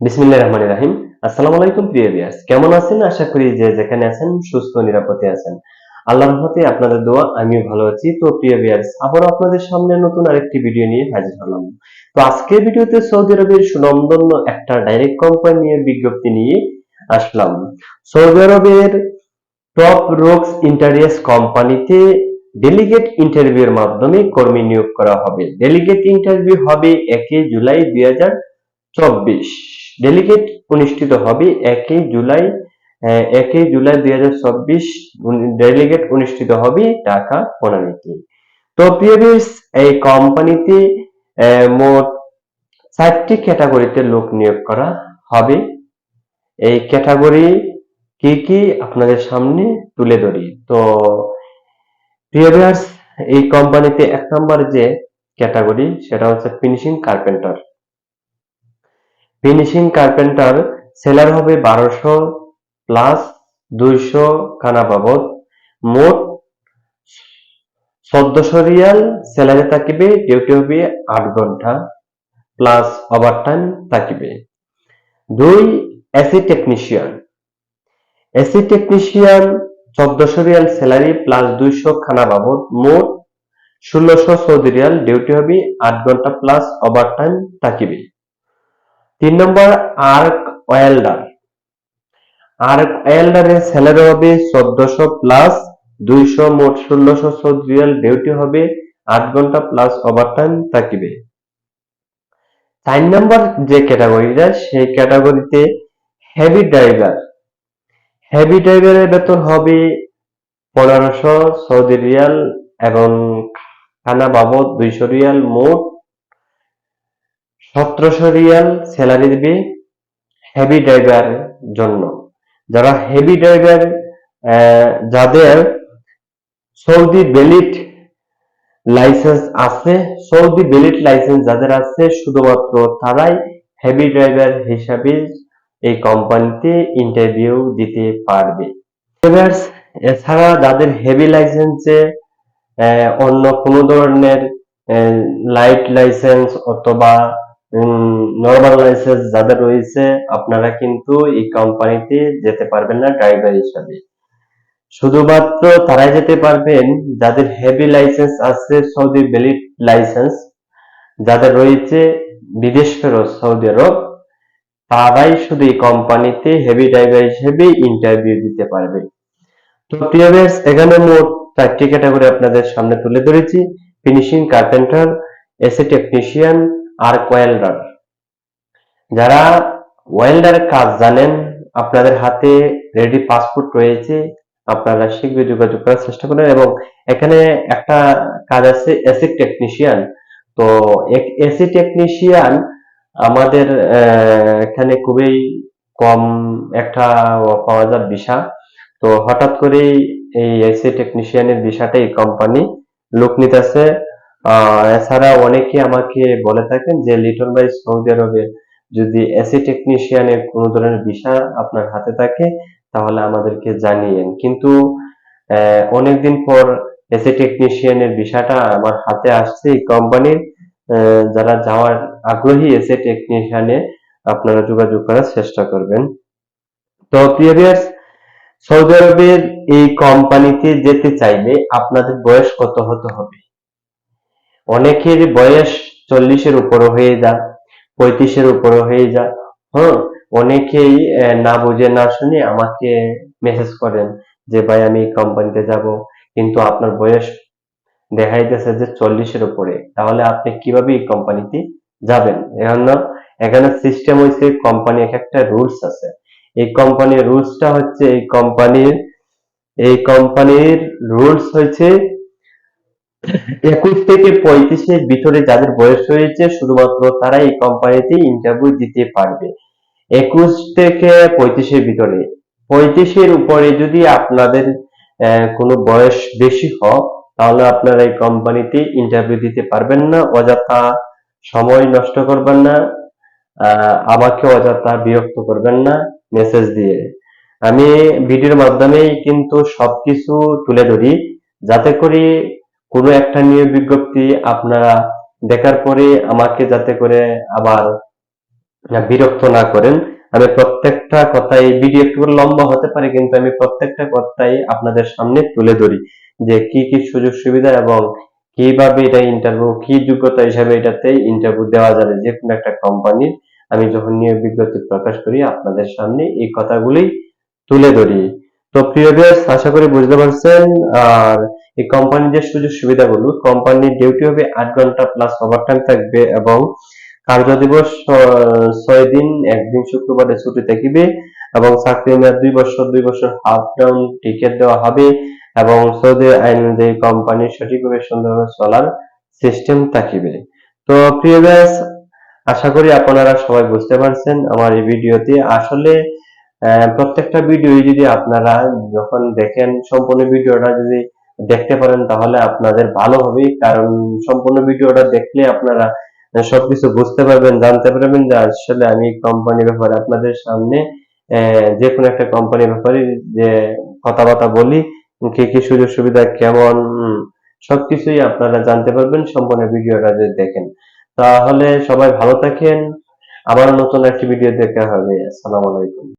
বিসমিল্লাহির রহমানির রহিম। আসসালামু আলাইকুম, প্রিয় ভিউয়ার্স। কেমন আছেন? আশা করি যে যেখানে আছেন, সুস্থ নিরাপদে আছেন। আল্লাহর রহমতে আপনাদের দোয়া, আমিও ভালো আছি। তো প্রিয় ভিউয়ার্স আবার আপনাদের সামনে নতুন আরেকটি ভিডিও নিয়ে হাজির হলাম। তো আজকের ভিডিওতে সৌদি আরবের সুনামধন্য একটা ডাইরেক্ট কোম্পানি নিয়ে বিজ্ঞপ্তি নিয়ে আসলাম। সৌদি আরবের টপ রোকস ইন্টারিয়াস কোম্পানিতে ডেলিগেট ইন্টারভিউর মাধ্যমে কর্মী নিয়োগ করা হবে। ডেলিগেট ইন্টারভিউ হবে একে জুলাই দুই হাজার চব্বিশ। ডেলিগেট অনুষ্ঠিত হবে একই জুলাই একই জুলাই দুই হাজার চব্বিশ ডেলিগেট অনুষ্ঠিত হবে ঢাকা বনানীতে। তো প্রিভিয়াস এই কোম্পানিতে মোট চারটি ক্যাটাগরিতে লোক নিয়োগ করা হবে। এই ক্যাটাগরি কি কি আপনাদের সামনে তুলে ধরি? তো প্রিভিয়াস এই কোম্পানিতে এক নম্বর যে ক্যাটাগরি সেটা হচ্ছে finishing carpenter finishing carpenter salary হবে বারোশো প্লাস দুইশো খানা বাবদ। মোট চোদ্দশো রিয়াল স্যালারি থাকিবে ডিউটি হবে আট ঘণ্টা প্লাস ওভারটাইম থাকিবে। দুই এসি টেকনিশিয়ান এসি টেকনিশিয়ান চোদ্দশো রিয়াল স্যালারি প্লাস দুইশো খানা বাবদ। মোট ষোলোশো সৌদি রিয়াল ডিউটি হবে আট ঘণ্টা প্লাস ওভারটাইম থাকিবে। তিন নম্বর, আর্ক ওয়েল্ডার। আর্ক ওয়েল্ডারের স্যালারি হবে চোদ্দশো প্লাস দুইশো মোট ষোলোশো সৌদি রিয়াল ডিউটি হবে আট ঘণ্টা প্লাস ওভারটাইম থাকিবে। চার নম্বর যে ক্যাটাগরিটা, সেই ক্যাটাগরিতে হেভি ড্রাইভার। হেভি ড্রাইভারের বেতন হবে পনেরোশো সৌদি রিয়াল এবং খানা বাবদ দুইশো রিয়াল মোট সতেরোশো রিয়াল স্যালারি দিবে হেভি ড্রাইভার জন্য। যারা হেভি ড্রাইভার যাদের সৌদি বেলিট লাইসেন্স আছে, সৌদি বেলিট লাইসেন্স যাদের আছে, শুধুমাত্র তারাই হেভি ড্রাইভার হিসাবে এই কোম্পানিতে ইন্টারভিউ দিতে পারবে। এছাড়া যাদের হেভি লাইসেন্সে অন্য কোনো ধরনের লাইট লাইসেন্স অথবা নর্মাল লাইসেন্স যাদের রয়েছে, আপনারা কিন্তু এই কোম্পানিতে যেতে পারবেন না ড্রাইভার হিসাবে। শুধুমাত্র তারাই যেতে পারবেন যাদের হেভি লাইসেন্স আছে, সৌদি বেলিট লাইসেন্স যাদের রয়েছে বিদেশ ফেরত, সৌদি আরব, তারাই শুধু এই কোম্পানিতে হেভি ড্রাইভার হিসেবে ইন্টারভিউ দিতে পারবে। তো প্রিয়াবেস এখানে মোট চারটি ক্যাটাগরি আপনাদের সামনে তুলে ধরেছি। ফিনিশিং কার্পেন্টার এসি টেকনিশিয়ান আর ওয়েল্ডার যারা ওয়েল্ডারের কাজ জানেন, আপনাদের হাতে রেডি পাসপোর্ট রয়েছে, আপনারা শীঘ্রই যোগাযোগ করার চেষ্টা করেন এবং এখানে একটা কাজ আছে, এসি টেকনিশিয়ান। তো এসি টেকনিশিয়ান আমাদের এখানে খুবই কম একটা পাওয়া যায় ভিসা। তো হঠাৎ করে এই এসি টেকনিশিয়ানের ভিসাটা এই কোম্পানি লোক নিতেছে। এছাড়া অনেকে আমাকে বলে থাকেন যে লিটন ভাই, সৌদি আরবে যদি এসি টেকনিশিয়ানের কোনো ধরনের ভিসা আপনার হাতে থাকে, তাহলে আমাদেরকে জানিয়েন। কিন্তু অনেকদিন পর এসি টেকনিশিয়ানের ভিসাটা আমার হাতে আসছে কোম্পানির। যারা যাওয়ার আগ্রহী এসে টেকনিশিয়ানে আপনারা যোগাযোগ করার চেষ্টা করবেন। তো সৌদি আরবের এই কোম্পানিতে যেতে চাইলে আপনাদের বয়স কত হতে হবে? অনেকের বয়স চল্লিশের উপর হয়ে যায়, পঁয়ত্রিশের উপর হয়ে যায়। হ্যাঁ অনেকেই না বুঝে, না শুনে আমাকে মেসেজ করেন যে, ভাই, আমি কোম্পানিতে যাব। কিন্তু আপনার বয়স দেখাই যাচ্ছে যে, চল্লিশের উপরে। তাহলে আপনি কীভাবে এই কোম্পানিতে যাবেন? এখানে এখানে সিস্টেম হয়েছে কোম্পানি এক একটা রুলস আছে। এই কোম্পানির রুলসটা হচ্ছে, এই কোম্পানির এই কোম্পানির রুলস হয়েছে একুশ থেকে পঁয়ত্রিশের ভিতরে যাদের বয়স হয়েছে, শুধুমাত্র তারা এই কোম্পানিতে ইন্টারভিউ দিতে পারবে। একুশ থেকে পঁয়ত্রিশের ভিতরে। পঁয়ত্রিশের উপরে যদি আপনাদের কোনো বয়স বেশি হয়, তাহলে আপনারা এই কোম্পানিতে ইন্টারভিউ দিতে পারবেন না। অযথা সময় নষ্ট করবেন না। আমাকে অযথা বিরক্ত করবেন না মেসেজ দিয়ে। আমি ভিডিওর মাধ্যমেই কিন্তু সবকিছু তুলে ধরি। যাতে করে কোনো একটা নিয়োগ বিজ্ঞপ্তি আপনারা দেখার পরে আমাকে যাতে করে আবার বিরক্ত না করেন। আমি প্রত্যেকটা কথাই ভিডিও একটু লম্বা হতে পারে, কিন্তু আমি প্রত্যেকটা কথাই আপনাদের সামনে তুলে ধরি যে কি কি সুযোগ সুবিধা এবং কীভাবে এটা ইন্টারভিউ কি যোগ্যতা হিসাবে এটাতে ইন্টারভিউ দেওয়া যাবে যে কোনো একটা কোম্পানির আমি যখন নিয়োগ বিজ্ঞপ্তি প্রকাশ করি, আপনাদের সামনে এই কথাগুলি তুলে ধরি। তো প্রিয় আশা করি বুঝতে পারছেন। আর এই কোম্পানির যে সুযোগ সুবিধাগুলো কোম্পানির ডিউটি হবে আট ঘণ্টা প্লাস ওভারটাইম থাকবে এবং কার্য দিবস ছয় দিন, একদিন শুক্রবারে ছুটি থাকিবে এবং চাকরি মেয়াদ দুই বছর দুই বছর হাফ ডাউন টিকিট দেওয়া হবে এবং সৌদি আইন অনুযায়ী কোম্পানির সঠিকভাবে সুন্দরভাবে চলার সিস্টেম থাকিবে। তো প্রিয় ব্যাস আশা করি আপনারা সবাই বুঝতে পারছেন আমার এই ভিডিওতে আসলে প্রত্যেকটা ভিডিও যদি আপনারা যখন দেখেন, সম্পূর্ণ ভিডিওটা যদি দেখতে পারেন, তাহলে আপনাদের ভালো হবে। কারণ সম্পূর্ণ ভিডিওটা দেখলে আপনারা সবকিছু বুঝতে পারবেন, জানতে পারবেন যে আসলে আমি কোম্পানির ব্যাপারে আপনাদের সামনে যে কোনো একটা কোম্পানির ব্যাপারে যে কথাবার্তা বলি, কি কি সুযোগ সুবিধা, কেমন সবকিছুই আপনারা জানতে পারবেন সম্পূর্ণ ভিডিওটা যদি দেখেন। তাহলে সবাই ভালো থাকেন। আবার নতুন একটি ভিডিও দেখা হবে। আসসালামু আলাইকুম।